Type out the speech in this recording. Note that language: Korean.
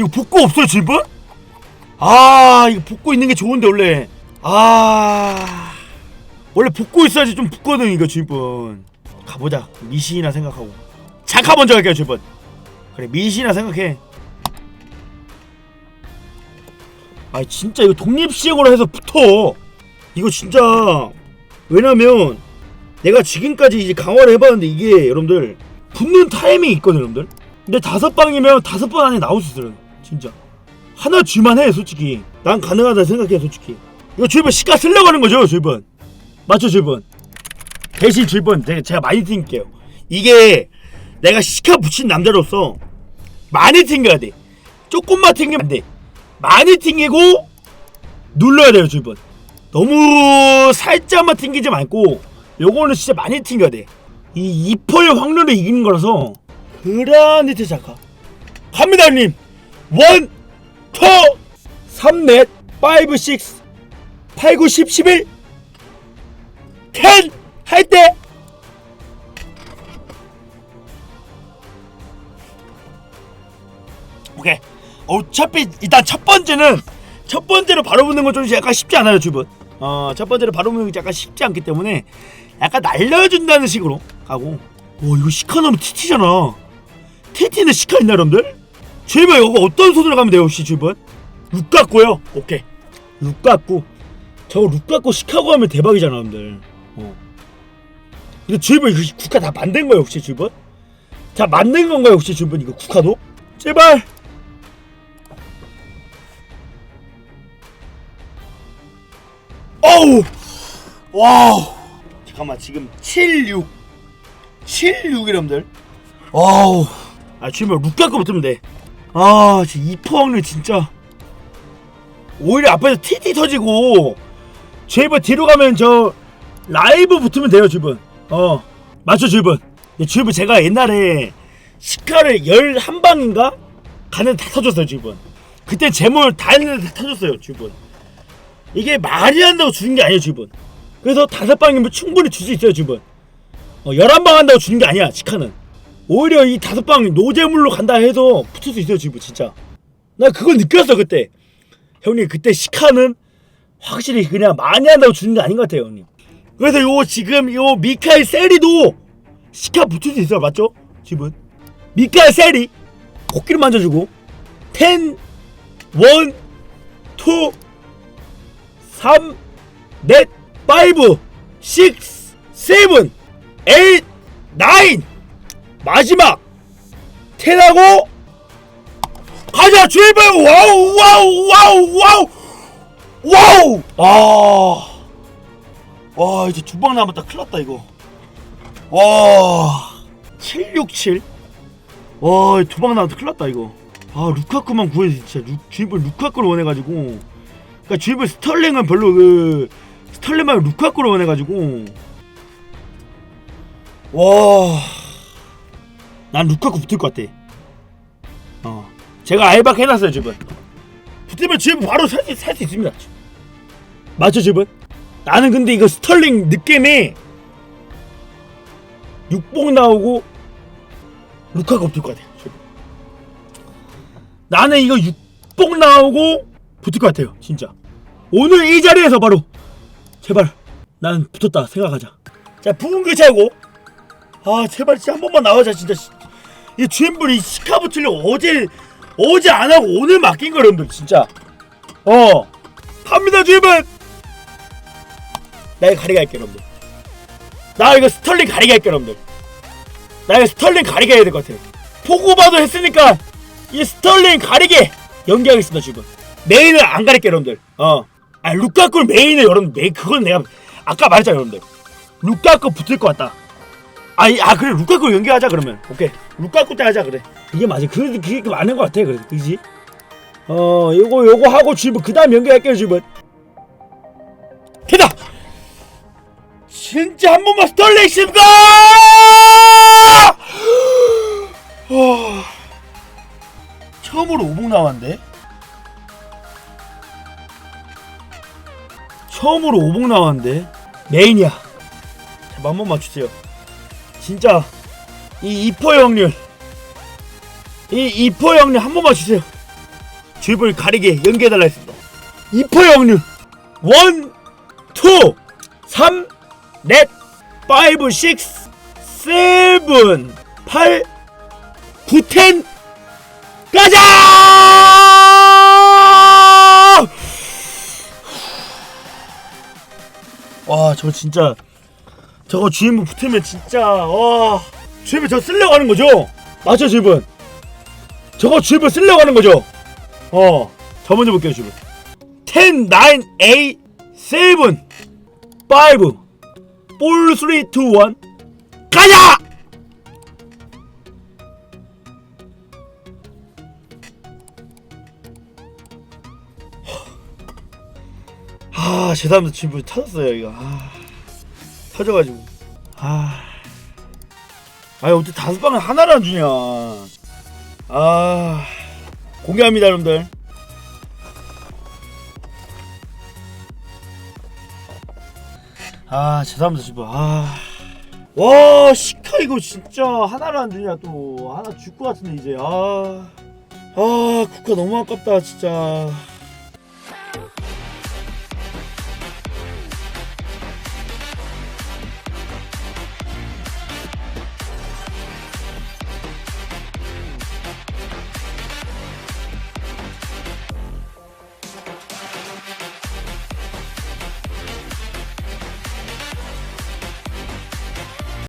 이거 복구 없어요 질번? 아 이거 복구 있는 게 좋은데 원래. 아. 원래 복구 있어야지 좀 붙거든 이거 질번 가보자. 미신이나 생각하고. 자카 먼저 갈게요 질번 그래 미신이나 생각해. 아 진짜 이거 독립시행으로 해서 붙어. 이거 진짜. 왜냐면 내가 지금까지 이제 강화를 해봤는데 이게 여러분들 붙는 타이밍이 있거든 여러분들. 근데 다섯 방이면 다섯 번 안에 나올 수 있어요 진짜. 하나 쥐만 해 솔직히. 난 가능하다 생각해 솔직히. 이거 주번 시가 쓰려고 하는 거죠 주번 맞죠 주번 대신 주번 제가, 제가 많이 튕길게요. 이게 내가 시카 붙인 남자로서 많이 튕겨야 돼. 조금만 튕기면 안돼. 많이 튕기고 눌러야 돼요 주번 너무 살짝만 튕기지 말고 요거는 진짜 많이 튕겨야 돼이 2%의 확률을 이기는 거라서. 그라니트 자카 갑니다 형님 원, 투, 삼, 넷, 파이브, 식스, 팔, 구, 십, 십일, 텐! 할 때! 오케이. 어차피 일단 첫 번째는 첫 번째로 바로 붙는 건 좀 약간 쉽지 않아요, 주분. 어, 첫 번째로 바로 붙는 게 약간 쉽지 않기 때문에 약간 날려준다는 식으로 가고. 와, 이거 시카 나면 TT잖아. TT는 시카 있나, 여러분들? 제발 이거 어떤 손으로 가면 돼요 혹시 주번? 룩 갖고요? 오케이. 룩 갖고. 저거 룩 갖고 시카고 하면 대박이잖아 여러분들. 어. 근데 주번 이거 국화 다 만든 거예요 혹시 주번? 자 만든 건가요 혹시 주번 이거 국화도? 제발! 어우! 와우! 잠깐만 지금 76 76 여러분들. 와우. 아 주번 룩 갖고 붙으면 돼 아, 진짜 이포 확률 진짜. 오히려 앞에서 TT 터지고, 제이번 뒤로 가면 저, 라이브 붙으면 돼요, 주분. 어, 맞죠, 주분? 네, 주분 제가 옛날에 시카를 11방인가? 가는 다 터졌어요, 주분. 그때 재물 다 했는데 다 터졌어요, 주분. 이게 말이 안 된다고 주는 게 아니에요, 주분. 그래서 다섯 방이면 충분히 줄 수 있어요, 주분. 어, 11방 한다고 주는 게 아니야, 시카는. 오히려 이 다섯 방 노재물로 간다 해서 붙을 수 있어요 지금 진짜. 나 그걸 느꼈어 그때. 형님 그때 시카는 확실히 그냥 많이 한다고 주는 게 아닌 것 같아요 형님. 그래서 요 지금 요 미카엘 세리도 시카 붙을 수 있어요 맞죠? 지금 미카엘 세리 코끼리 만져주고 10 1 2 3넷5 6 7 8 9 마지막 테라고 가자 제발! 와우 와우 와우 와우! 와우! 아 와 이제 두 방 남았다 큰일났다 이거. 와. 767 와 두 방 남았다 큰일났다 이거. 아 루카쿠만 구해 진짜. 루, 주입을 루카쿠를 원해가지고. 그니까 주입을 스털링은 별로 그 스털링 말고 루카쿠를 원해가지고. 와 난 루카쿠 붙을 것 같아. 어. 제가 알박 해놨어요, 지금. 붙으면 지금 바로 살수 살 수 있습니다. 맞죠, 지금? 나는 근데 이거 스털링 느낌에 육봉 나오고 루카가 붙을 것 같아요. 지금. 나는 이거 육봉 나오고 붙을 것 같아요, 진짜. 오늘 이 자리에서 바로 제발 난 붙었다 생각하자. 자, 부은 그 차고. 아, 제발 진짜 한 번만 나와자 진짜. 이 주인분이 시카 붙으려고 어제 어제 안 하고 오늘 맡긴 거 여러분들 진짜. 어. 갑니다 주인분. 나 이거 가리게 할게 여러분들. 나 이거 스털링 가리게 할게 여러분들. 나 이거 스털링 가리게 해야 될 것 같아 포고바도 했으니까 이 스털링 가리게 연기하겠습니다 주인분. 메인을 안 가릴게 여러분들. 어아 루카쿠 메인을 여러분 메인 그건 내가 아까 말했잖아 여러분들. 루카쿠 붙을 것 같다 아이 아 그래. 루카쿠 연기하자 그러면. 오케이. 루카쿠 때 하자 그래. 이게 맞아. 그게 그게 맞는 것 같아 그래 그지? 어 요거 요거 하고 주입은 그 다음 연기할게요 주입은 됐다 진짜 한 번만 스털레 있습니까 어, 처음으로 5분 나왔는데? 처음으로 5분 나왔는데? 메인이야. 자, 한 번만 주세요 진짜 이 2포 확률 이 2포 확률 한 번만 주세요. 주입을 가리게 연계해달라 했습니다. 2% 확률 1 2 3넷5 6 7 8 9 10 가자! 와, 저 진짜 저거 주인분 붙으면 진짜 와 주인분 저 쓰려고 하는 거죠? 맞죠, 주인분? 저거 주인분 쓰려고 하는 거죠? 어, 저 먼저 볼게요, 주인분. 10, 9, 8, 7, 5, 4, 3, 2, 1, 가자! 아, 죄송합니다. 지금 터졌어요, 이거. 아, 터져가지고. 아. 아니, 어떻게 다섯 방을 하나를 안 주냐. 아. 공개합니다, 여러분들. 아, 죄송합니다, 지금. 아. 와, 시카 이거 진짜 하나를 안 주냐, 또. 하나 줄 것 같은데, 이제. 아. 아, 국화 너무 아깝다, 진짜.